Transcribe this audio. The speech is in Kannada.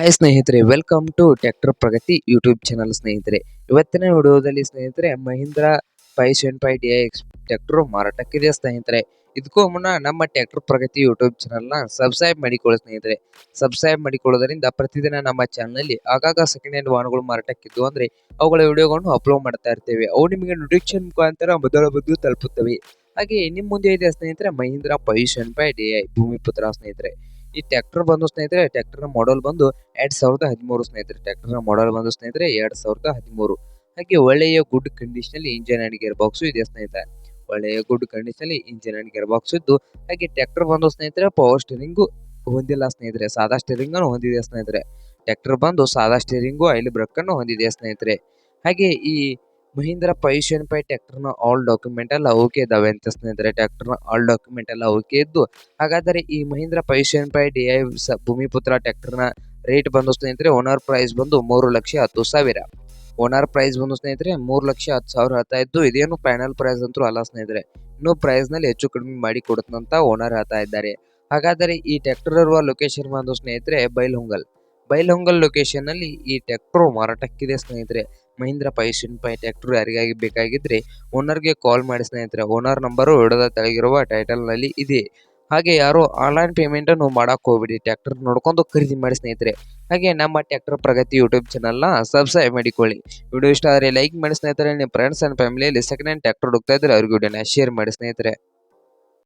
ಹಾಯ್ ಸ್ನೇಹಿತರೆ welcome to tractor Pragati YouTube channel ಸ್ನೇಹಿತರೆ. ಇವತ್ತಿನ ವಿಡಿಯೋದಲ್ಲಿ ಸ್ನೇಹಿತರೆ, Mahindra five seven five D X tractor ಮಾರಾಟಕ್ಕಿದೆ ಸ್ನೇಹಿತರೆ? ಇದಕ್ಕೂ ಮುನ್ನ ನಮ್ಮ ಟ್ರ್ಯಾಕ್ಟರ್ ಪ್ರಗತಿ ಯೂಟ್ಯೂಬ್ ಚಾನಲ್ನ ಸಬ್ಸ್ಕ್ರೈಬ್ ಮಾಡಿಕೊಳ್ಳಿ ಸ್ನೇಹಿತರೆ. ಸಬ್ಸ್ಕ್ರೈಬ್ ಮಾಡಿಕೊಳ್ಳೋದರಿಂದ ಪ್ರತಿದಿನ ನಮ್ಮ ಚಾನಲ್ನಲ್ಲಿ ಆಗಾಗ ಸೆಕೆಂಡ್ ಹ್ಯಾಂಡ್ ವಾಹನಗಳು ಮಾರಾಟಕ್ಕಿದ್ದು ಅಂದರೆ ಅವುಗಳ ವಿಡಿಯೋಗಳನ್ನು ಅಪ್ಲೋಡ್ ಮಾಡ್ತಾ ಇರ್ತೇವೆ. ಅವು ನಿಮಗೆ ನೋಟಿಫಿಕೇಶನ್ ಮುಖಾಂತರ ಮೊದಲ ಬದ್ದು ತಲುಪುತ್ತವೆ. ಹಾಗೆ ನಿಮ್ಮ ಮುಂದೆ ಇದೆ ಸ್ನೇಹಿತರೆ? Mahindra five seven five D I Bhumiputra ಸ್ನೇಹಿತರೆ. ಈ ಟ್ರ್ಯಾಕ್ಟರ್ ಬಂದು ಸ್ನೇಹಿತರೆ ಟ್ರ್ಯಾಕ್ಟರ್ ಮಾಡಲ್ ಬಂದು ಎರಡ್ ಸಾವಿರದ ಹದಿಮೂರು ಸ್ನೇಹಿತರೆ. ಟ್ರ್ಯಾಕ್ಟರ್ ಮಾಡಲ್ ಬಂದು ಸ್ನೇಹಿತರೆ ಎರಡ್ ಸಾವಿರದ ಹದಿಮೂರು. ಹಾಗೆ ಒಳ್ಳೆಯ good condition engine and gear box ಇದೆ ಸ್ನೇಹಿತರೆ. ಒಳ್ಳೆಯ good condition engine and gear box ಇದ್ದು, ಹಾಗೆ ಟ್ರ್ಯಾಕ್ಟರ್ ಬಂದು ಸ್ನೇಹಿತರೆ ಪವರ್ ಸ್ಟೀರಿಂಗ್ ಹೊಂದಿಲ್ಲ ಸ್ನೇಹಿತರೆ. ಸಾದಾ ಸ್ಟೀರಿಂಗ್ ಅನ್ನು ಹೊಂದಿದೆ ಸ್ನೇಹಿತರೆ. ಟ್ರ್ಯಾಕ್ಟರ್ ಬಂದು ಸಾದಾ ಸ್ಟೀರಿಂಗು ಆಯಿಲ್ ಬ್ರೇಕ್ ಅನ್ನು ಹೊಂದಿದೆ ಸ್ನೇಹಿತರೆ. ಹಾಗೆ ಈ ಮಹೀಂದ್ರ ಫೈವ್ ಪೈ ಟ್ರ್ಯಾಕ್ಟರ್ನ ಆಲ್ ಡಾಕ್ಯುಮೆಂಟ್ ಎಲ್ಲ ಓಕೆ ಇದಾವೆ ಅಂತ ಸ್ನೇಹಿತರೆ. ಟ್ರ್ಯಾಕ್ಟರ್ನ ಆಲ್ ಡಾಕ್ಯುಮೆಂಟ್ ಎಲ್ಲ ಓಕೆ ಇದ್ದು, ಹಾಗಾದರೆ ಈ Mahindra five five D I Bhumiputra ಟ್ರ್ಯಾಕ್ಟರ್ನ ರೇಟ್ ಬಂದು ಸ್ನೇಹಿತರೆ ಓನರ್ ಪ್ರೈಸ್ ಬಂದು ಮೂರು ಲಕ್ಷ ಹತ್ತು ಸಾವಿರ. ಓನರ್ ಪ್ರೈಸ್ ಬಂದು ಸ್ನೇಹಿತರೆ, ಮೂರು ಲಕ್ಷ ಹತ್ತು ಸಾವಿರ ಹೇಳ್ತಾ ಇದ್ದು, ಇದೇನು ಫೈನಲ್ ಪ್ರೈಸ್ ಅಂತೂ ಅಲ್ಲ ಸ್ನೇಹಿತರೆ. ಇನ್ನು ಪ್ರೈಸ್ನಲ್ಲಿ ಹೆಚ್ಚು ಕಡಿಮೆ ಮಾಡಿ ಕೊಡುತ್ತಂತ ಓನರ್ ಹೇಳ್ತಾ ಇದ್ದಾರೆ. ಹಾಗಾದರೆ ಈ ಟ್ಯಾಕ್ಟರ್ ಇರುವ ಲೊಕೇಶನ್ ಬಂದು ಸ್ನೇಹಿತರೆ, ಬೈಲ್ಹೊಂಗಲ್. ಬೈಲ್ಹೊಂಗಲ್ ಲೊಕೇಶನ್ನಲ್ಲಿ ಈ ಟ್ರ್ಯಾಕ್ಟರ್ ಮಾರಾಟಕ್ಕಿದೆ ಸ್ನೇಹಿತರೆ. ಮಹೀಂದ್ರ ಪೈ ಟ್ರ್ಯಾಕ್ಟರ್ ಯಾರಿಗಾಗಿ ಬೇಕಾಗಿದ್ರೆ ಓನರ್ಗೆ ಕಾಲ್ ಮಾಡಿ ಸ್ನೇಹಿತರೆ ಓನರ್ ನಂಬರು ಹಿಡದ ತೆಳಗಿರುವ ಟೈಟಲ್ನಲ್ಲಿ ಇದೆ. ಹಾಗೆ ಯಾರು ಆನ್ಲೈನ್ ಪೇಮೆಂಟ್ ಅನ್ನು ಮಾಡಕ್ ಹೋಗ್ಬಿಡಿ ಟ್ರ್ಯಾಕ್ಟರ್ ನೋಡ್ಕೊಂಡು ಖರೀದಿ ಮಾಡಿ ಸ್ನೇಹಿತರೆ. ಹಾಗೆ ನಮ್ಮ ಟ್ರ್ಯಾಕ್ಟರ್ ಪ್ರಗತಿ ಯೂಟ್ಯೂಬ್ ಚಾನಲ್ನ ಸಬ್ಸ್ಕ್ರೈಬ್ ಮಾಡಿಕೊಳ್ಳಿ. ವಿಡಿಯೋ ಇಷ್ಟ ಆದರೆ ಲೈಕ್ ಮಾಡಿ ಸ್ನೇಹಿತರೆ, ನಿಮ್ಮ ಫ್ರೆಂಡ್ಸ್ ಅಂಡ್ ಫ್ಯಾಮಿಲಿಯಲ್ಲಿ ಸೆಕೆಂಡ್ ಹ್ಯಾಂಡ್ ಟ್ರ್ಯಾಕ್ಟರ್ ಹುಡುಕ್ತಾ ಇದ್ರೆ ಅವ್ರಿಗೆ ಶೇರ್ ಮಾಡಿ ಸ್ನೇಹಿತರೆ.